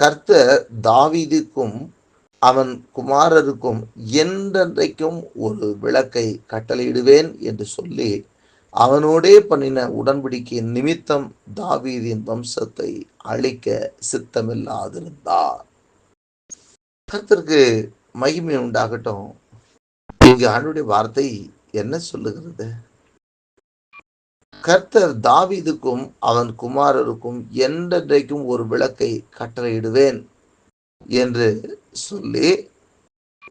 கர்த்தர் தாவீதுக்கும் அவன் குமாரருக்கும் என்றென்றைக்கும் ஒரு விளக்கை கட்டளையிடுவேன் என்று சொல்லி அவனோடே பண்ணின உடன்படிக்கையின் நிமித்தம் தாவீதின் வம்சத்தை அழிக்க சித்தமில்லாதிருந்தார். கர்த்தருக்கு மகிமை உண்டாகட்டும். இங்கு ஆண்டுடைய வார்த்தை என்ன சொல்லுகிறது? கர்த்தர் தாவிதுக்கும் அவன் குமாரருக்கும் என்றென்றைக்கும் ஒரு விளக்கை கட்டளையிடுவேன் என்று சொல்லி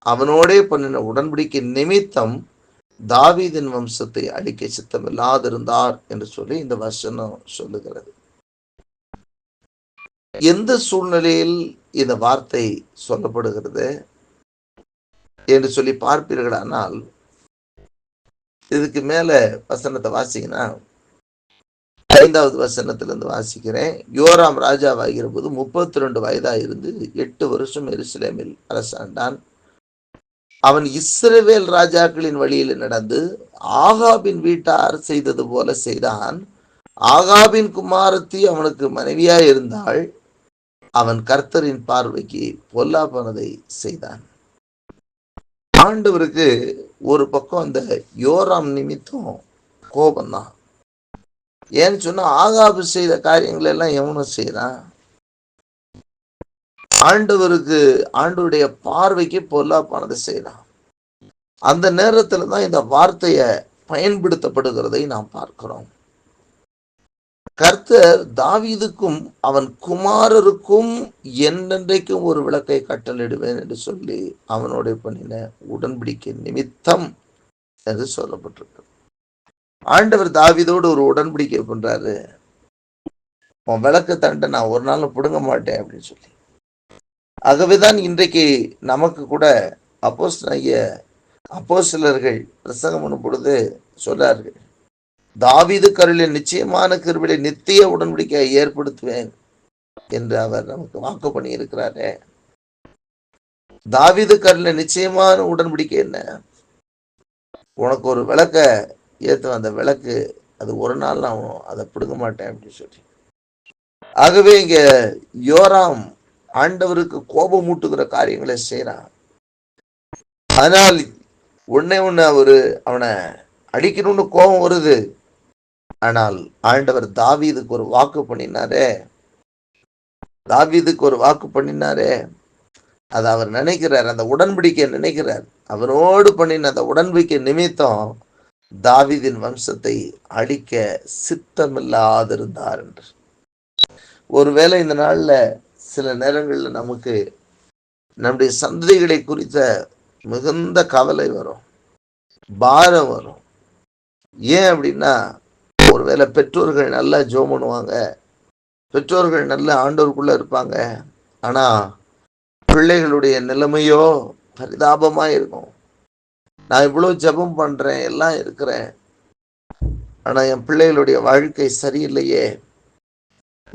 அவனோடே பண்ணின உடன்படிக்கை நிமித்தம் தாவீதின் வம்சத்தை அழிக்க சித்தமில்லாதிருந்தார் என்று சொல்லி இந்த வசனம் சொல்லுகிறது. எந்த சூழ்நிலையில் இந்த வார்த்தை சொல்லப்படுகிறது என்று சொல்லி பார்ப்பீர்களானால் இதுக்கு மேல வசனத்தை வாசிங்கன்னா ஐந்தாவது வசனத்திலிருந்து வாசிக்கிறேன். யோராம் ராஜாவாகிற போது முப்பத்தி ரெண்டு வயதா இருந்து எட்டு வருஷம் எருசலேமில் அரசாண்டான். அவன் இஸ்ரவேல் ராஜாக்களின் வழியில் நடந்து ஆகாபின் வீட்டார் செய்தது போல செய்தான். ஆகாபின் குமாரத்தி அவனுக்கு மனைவியா இருந்தாள். அவன் கர்த்தரின் பார்வைக்கு பொல்லாப்பானதை செய்தான். ஆண்டவருக்கு ஒரு பக்கம் அந்த யோராம் நிமித்தம் கோபம்தான் ஏன்னு சொன்னா ஆகாபு செய்த காரியங்கள் எல்லாம் எவனும் செய்யறான் ஆண்டவருக்கு ஆண்டவருடைய பார்வைக்கு பொல்லாப்பானதை செய்யறான் அந்த நேரத்துல தான் இந்த வார்த்தையை பயன்படுத்தப்படுகிறதை நாம் பார்க்கிறோம். கர்த்தர் தாவீதுக்கும் அவன் குமாரருக்கும் என்னென்றைக்கும் ஒரு விளக்கை கட்டளிடுவேன் என்று சொல்லி அவனோட பண்ணின உடன்படிக்கை நிமித்தம் என்று சொல்லப்பட்டிருக்கு ஆண்டவர் தாவிதோடு ஒரு உடன்படிக்கை பண்றாரு. உன் விளக்கு தண்டை நான் ஒரு நாள் பிடுங்க மாட்டேன் அப்படின்னு சொல்லி. ஆகவேதான் இன்றைக்கு நமக்கு கூட அப்போஸ் அப்போ சிலர்கள் பிரசங்கம் பண்ணும் பொழுது சொல்றார்கள். தாவீது கருளில் நிச்சயமான கருவிலை நித்திய உடன்படிக்கையை ஏற்படுத்துவேன் என்று அவர் நமக்கு வாக்கு பண்ணி இருக்கிறாரே தாவிது கருளில் நிச்சயமான உடன்படிக்கை என்ன? உனக்கு ஒரு விளக்க ஏத்தும் அந்த விளக்கு அது ஒரு நாள் நான் அதை பிடுங்க மாட்டேன் அப்படின்னு சொல்லி. ஆகவே இங்க யோராம் ஆண்டவருக்கு கோபம் மூட்டுகிற காரியங்களை செய்யறான் அதனால் உன்னை உன்னை அவரு அவனை அடிக்கணும்னு கோபம் வருது. ஆனால் ஆண்டவர் தாவீதுக்கு ஒரு வாக்கு பண்ணினாரே. தாவீதுக்கு ஒரு வாக்கு பண்ணினாரே. அதை அவர் நினைக்கிறார் அந்த உடன்படிக்கை நினைக்கிறார். அவரோடு பண்ணின அந்த உடன்படிக்கை நிமித்தம் தாவிதின் வம்சத்தை அழிக்க சித்தமில்லாதிருந்தார் என்று. ஒருவேளை இந்த நாள்ல சில நேரங்கள்ல நமக்கு நம்முடைய சந்ததிகளை குறித்த மிகுந்த கவலை வரும் பாரம் வரும். ஏன் அப்படின்னா ஒருவேளை பெற்றோர்கள் நல்லா ஜோ பண்ணுவாங்க பெற்றோர்கள் நல்ல ஆண்டோருக்குள்ள இருப்பாங்க ஆனா பிள்ளைகளுடைய நிலைமையோ பரிதாபமாக இருக்கும் நான் இவ்வளோ ஜெபம் பண்ணுறேன் எல்லாம் இருக்கிறேன். ஆனால் என் பிள்ளைகளுடைய வாழ்க்கை சரியில்லையே.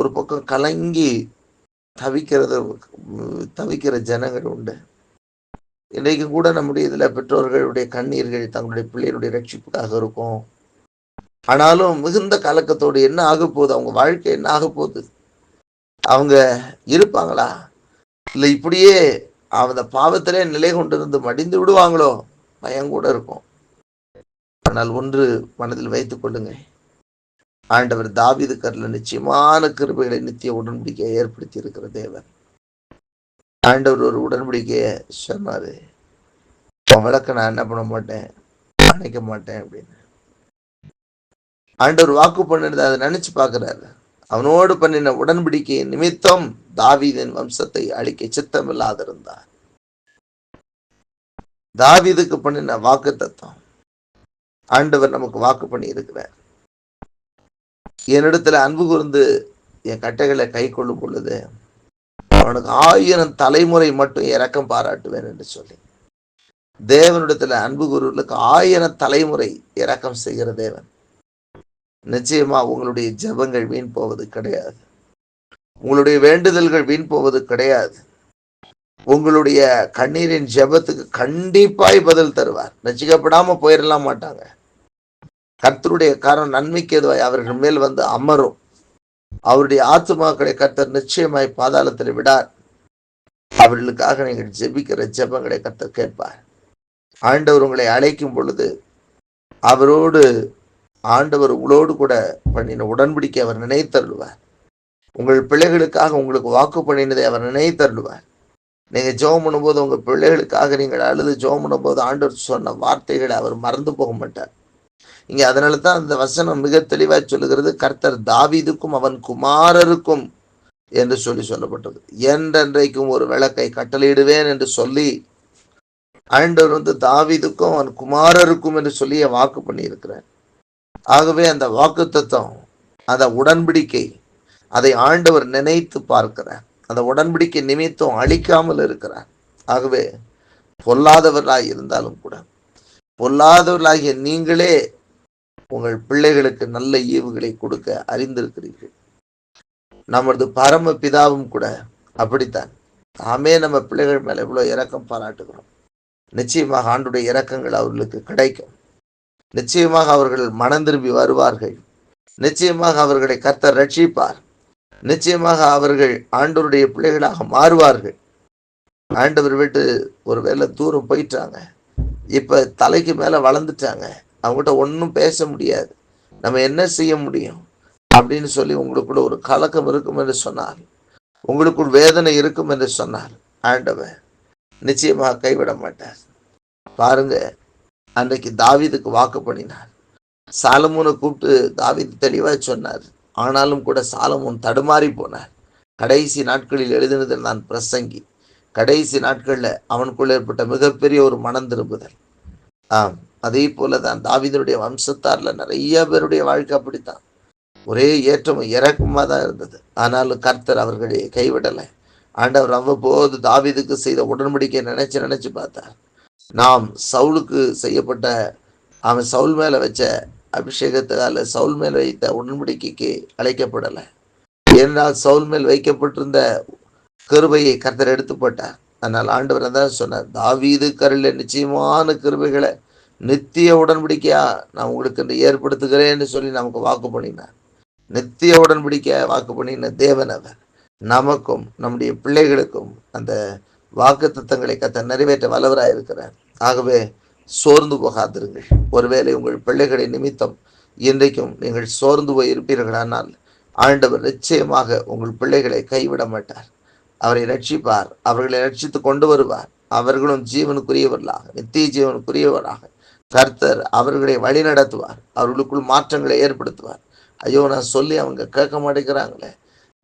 ஒரு பக்கம் கலங்கி தவிக்கிறது தவிக்கிற ஜனங்கள் உண்டு. இன்றைக்கு கூட நம்முடைய இதில் பெற்றோர்களுடைய கண்ணீர்கள் தங்களுடைய பிள்ளைகளுடைய ரட்சிப்புக்காக இருக்கும். ஆனாலும் மிகுந்த கலக்கத்தோடு என்ன ஆக போகுது? அவங்க வாழ்க்கை என்ன ஆக போகுது? அவங்க இருப்பாங்களா? இல்லை இப்படியே அந்த பாவத்திலே நிலை கொண்டிருந்து மடிந்து விடுவாங்களோ? பயம் கூட இருக்கும். ஆனால் ஒன்று மனதில் வைத்துக் கொள்ளுங்க ஆண்டவர் தாவிது கரில் நிச்சயமான கிருபைகளை நித்திய உடன்படிக்கையை ஏற்படுத்தி இருக்கிற தேவர் ஆண்டவர் ஒரு உடன்படிக்கையை சொன்னாரு. உன் விளக்க நான் என்ன பண்ண மாட்டேன்? அணைக்க மாட்டேன் அப்படின்னு. ஆண்டவர் வாக்கு பண்ணிருந்த அதை நினைச்சு பார்க்கிறாரு. அவனோடு பண்ணின உடன்படிக்கையின் நிமித்தம் தாவீதின் வம்சத்தை அழிக்க சித்தமில்லாதிருந்தார். தாவிதுக்கு பண்ணின வாக்கு தத்துவம் ஆண்டவர் நமக்கு வாக்கு பண்ணி இருக்கிறார். என்னிடத்துல அன்பு கூர்ந்து என் கட்டைகளை கை கொள்ளும் பொழுது அவனுக்கு ஆயிரம் தலைமுறை மட்டும் இறக்கம் பாராட்டுவேன் என்று சொல்லி. தேவனிடத்துல அன்பு கூறுவர்களுக்கு ஆயிரம் தலைமுறை இறக்கம் செய்கிற தேவன். நிச்சயமா உங்களுடைய ஜெபங்கள் வீண் போவது கிடையாது. உங்களுடைய வேண்டுதல்கள் வீண் போவது கிடையாது. உங்களுடைய கண்ணீரின் ஜெபத்துக்கு கண்டிப்பாய் பதில் தருவார். ரசிக்கப்படாம போயிடலாம் மாட்டாங்க. கர்த்தருடைய காரணம் நன்மைக்கு எதுவாய் அவர்கள் மேல் வந்து அமரும். அவருடைய ஆத்துமாக்களை கர்த்தர் நிச்சயமாய் பாதாளத்தில் விடார். அவர்களுக்காக நீங்கள் ஜெபிக்கிற ஜெபங்களை கர்த்தர் கேட்பார். ஆண்டவர் உங்களை அழைக்கும் பொழுது அவரோடு ஆண்டவர் உங்களோடு கூட பண்ணின உடன்படிக்கை அவர் நினைத்தருள்வார். உங்கள் பிள்ளைகளுக்காக உங்களுக்கு வாக்கு பண்ணினதை அவர் நினைத்தருள்வார். நீங்க ஜோம் பண்ணும்போது உங்க பிள்ளைகளுக்காக நீங்கள் அழுது ஜோம் பண்ணும்போது ஆண்டவர் சொன்ன வார்த்தைகளை அவர் மறந்து போக மாட்டார். இங்க அதனால தான் அந்த வசனம் மிக தெளிவா சொல்லுகிறது கர்த்தர் தாவிதுக்கும் அவன் குமாரருக்கும் என்று சொல்லி சொல்லப்பட்டது. என்றென்றைக்கும் ஒரு விளக்கை கட்டளையிடுவேன் என்று சொல்லி ஆண்டவர் வந்து தாவிதுக்கும் அவன் குமாரருக்கும் என்று சொல்லி வாக்கு பண்ணியிருக்கிறேன் ஆகவே அந்த வாக்கு தத்துவம் அந்த உடன்படிக்கை அதை ஆண்டவர் நினைத்து பார்க்கிறார். அந்த உடன்படிக்கை நிமித்தம் அழிக்காமல் இருக்கிறார். ஆகவே பொல்லாதவர்களாக இருந்தாலும் கூட பொல்லாதவர்களாகிய நீங்களே உங்கள் பிள்ளைகளுக்கு நல்ல ஈவுகளை கொடுக்க அறிந்திருக்கிறீர்கள். நமது பரம பிதாவும் கூட அப்படித்தான். நாமே நம்ம பிள்ளைகள் மேல இவ்வளவு இறக்கம் பாராட்டுகிறோம். நிச்சயமாக ஆண்டுடைய இறக்கங்கள் அவர்களுக்கு கிடைக்கும். நிச்சயமாக அவர்கள் மனம் திரும்பி வருவார்கள். நிச்சயமாக அவர்களை கர்த்தர் ரட்சிப்பார். நிச்சயமாக அவர்கள் ஆண்டவருடைய பிள்ளைகளாக மாறுவார்கள். ஆண்டவர் விட்டு ஒரு வேலை தூரம் போயிட்டாங்க. இப்போ தலைக்கு மேலே வளர்ந்துட்டாங்க. அவங்ககிட்ட ஒன்றும் பேச முடியாது. நம்ம என்ன செய்ய முடியும்? அப்படின்னு சொல்லி உங்களுக்குள்ள ஒரு கலக்கம் இருக்கும் என்று சொன்னார். உங்களுக்குள் வேதனை இருக்கும் என்று சொன்னார். ஆண்டவர் நிச்சயமாக கைவிட மாட்டார். பாருங்க அன்றைக்கு தாவீதுக்கு வாக்கு பண்ணினார். சாலமோனை கூப்பிட்டு தாவீது தெளிவாக சொன்னார். ஆனாலும் கூட சாலமோன் தடுமாறி போனார். கடைசி நாட்களில் எழுதினது நான் பிரசங்கி. கடைசி நாட்களில் அவனுக்குள்ள ஏற்பட்ட மிகப்பெரிய ஒரு மனம் திரும்புதல். ஆம் அதே போல தான் தாவிதனுடைய வம்சத்தாரில் நிறைய பேருடைய வாழ்க்கை அப்படித்தான். ஒரே ஏற்றமும் இறக்கமாக தான் இருந்தது. ஆனாலும் கர்த்தர் அவர்களை கைவிடலை. ஆண்டவர் அவ்வப்போது தாவிதுக்கு செய்த உடன்படிக்கை நினைச்சு நினைச்சு பார்த்தார். நாம் சவுலுக்கு செய்யப்பட்ட அவன் சவுல் மேலே வச்ச அபிஷேகத்தால் சவுல் மேல் வைத்த உடன்படிக்கைக்கு அழைக்கப்படலை. ஏனென்றால் சவுல் மேல் வைக்கப்பட்டிருந்த கிருபையை கர்த்தர் எடுத்து போட்டார். அதனால் ஆண்டவர் தான் சொன்னார் தாவீது கருளில் நிச்சயமான கிருபைகளை நித்திய உடன்படிக்கையா நான் உங்களுக்கு ஏற்படுத்துகிறேன்னு சொல்லி நமக்கு வாக்கு பண்ணினார். நித்திய உடன்படிக்கையா வாக்கு பண்ணின தேவன் அவர். நமக்கும் நம்முடைய பிள்ளைகளுக்கும் அந்த வாக்கு தத்தங்களை கத்த நிறைவேற்ற வல்லவராக இருக்கிறார் ஆகவே சோர்ந்து போகாதிருங்கள். ஒருவேளை உங்கள் பிள்ளைகளை நிமித்தம் இன்றைக்கும் நீங்கள் சோர்ந்து போய் இருப்பீர்களானால் ஆண்டவர் நிச்சயமாக உங்கள் பிள்ளைகளை கைவிட மாட்டார். அவரை ரட்சிப்பார் அவர்களை ரட்சித்து கொண்டு வருவார். அவர்களும் ஜீவனுக்குரியவர்களாக நித்திய ஜீவனுக்குரியவராக. கர்த்தர் அவர்களை வழி நடத்துவார் அவர்களுக்குள் மாற்றங்களை ஏற்படுத்துவார். ஐயோ நான் சொல்லி அவங்க கேட்க மாட்டேங்கிறாங்களே.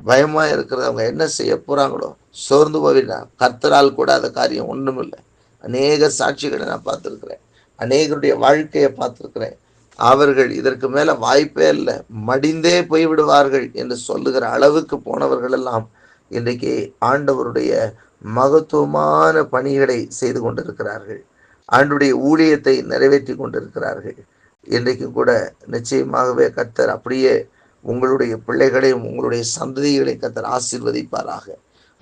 பயமா இருக்கிறது. அவங்க என்ன செய்ய போறாங்களோ சோர்ந்து போவினா கர்த்தரால் கூட அந்த காரியம் ஒன்றும் இல்லை அநேக சாட்சிகளை நான் பார்த்துருக்குறேன். அநேகருடைய வாழ்க்கையை பார்த்துருக்குறேன். அவர்கள் இதற்கு மேலே வாய்ப்பே இல்லை. மடிந்தே போய்விடுவார்கள் என்று சொல்லுகிற அளவுக்கு போனவர்கள் எல்லாம் இன்றைக்கு ஆண்டவருடைய மகத்துவமான பணிகளை செய்து கொண்டிருக்கிறார்கள். ஆண்டுடைய ஊழியத்தை நிறைவேற்றி கொண்டிருக்கிறார்கள். இன்றைக்கும் கூட நிச்சயமாகவே கத்தர் அப்படியே உங்களுடைய பிள்ளைகளையும் உங்களுடைய சந்ததிகளை கத்தர் ஆசீர்வதிப்பாராக.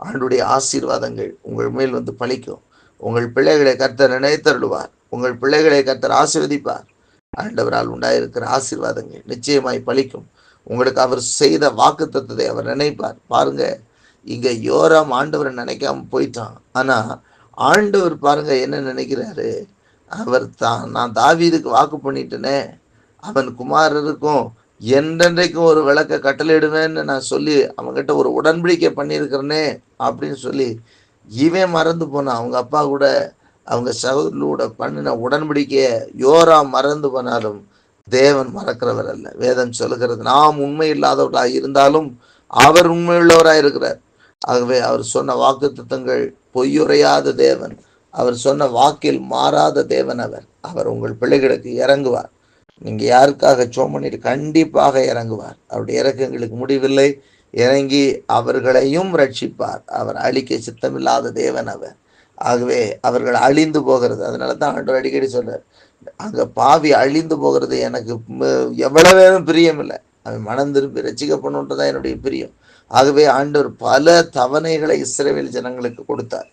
ஆண்டுடைய ஆசீர்வாதங்கள் உங்கள் மேல் வந்து பழிக்கும். உங்கள் பிள்ளைகளை கத்தர் நினைத்தருடுவார் உங்கள் பிள்ளைகளை கத்தர் ஆசீர்வதிப்பார். ஆண்டவரால் உண்டாயிருக்கிற ஆசீர்வாதங்கள் நிச்சயமாய் பழிக்கும் உங்களுக்கு அவர் செய்த வாக்கு தத்துவத்தை அவர் நினைப்பார். பாருங்க இங்க யோராம் ஆண்டவரை நினைக்காம போயிட்டான். ஆனா ஆண்டவர் பாருங்க என்ன நினைக்கிறாரு? அவர் தான் நான் தாவீதுக்கு வாக்கு பண்ணிட்டேனே அவன் குமாரருக்கும் என்றென்றைக்கும் ஒரு விளக்க கட்டளையிடுவேன்னு நான் சொல்லி அவங்ககிட்ட ஒரு உடன்படிக்கை பண்ணியிருக்கிறேனே அப்படின்னு சொல்லி இவன் மறந்து போனான் அவங்க அப்பா கூட அவங்க சகோதரோட பண்ணின உடன்படிக்கைய யோரா மறந்து போனாலும் தேவன் மறக்கிறவர் அல்ல. வேதம் சொல்லுகிறது நாம் உண்மை இல்லாதவர்களாக இருந்தாலும் அவர் உண்மையுள்ளவராக இருக்கிறார். ஆகவே அவர் சொன்ன வாக்கு திட்டங்கள் பொய்யுரையாத தேவன். அவர் சொன்ன வாக்கில் மாறாத தேவன் அவர். அவர் உங்கள் பிள்ளைகளுக்கு இறங்குவார். நீங்கள் யாருக்காக சோமனில் கண்டிப்பாக இறங்குவார். அவருடைய இறக்கங்களுக்கு முடிவில்லை. இறங்கி அவர்களையும் ரட்சிப்பார். அவர் அழிக்க சித்தமில்லாத தேவன் அவர். ஆகவே அவர்கள் அழிந்து போகிறது. அதனால தான் ஆண்டவர் அடிக்கடி சொல்றார் அங்கே பாவி அழிந்து போகிறது எனக்கு எவ்வளவு வேணும் பிரியமில்லை. அவன் மனம் திரும்பி ரசிக்கப்படணுன்றதான் என்னுடைய பிரியம். ஆகவே ஆண்டவர் பல தவணைகளை இஸ்ரேவேல் ஜனங்களுக்கு கொடுத்தார்.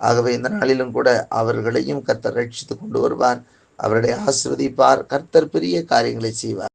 ஆகவே இந்த நாளிலும் கூட அவர்களையும் கர்த்தர் ரட்சித்து கொண்டு வருவார். அவர்களை ஆசிர்வதிப்பார். கர்த்தர் பெரிய காரியங்களை செய்வார்.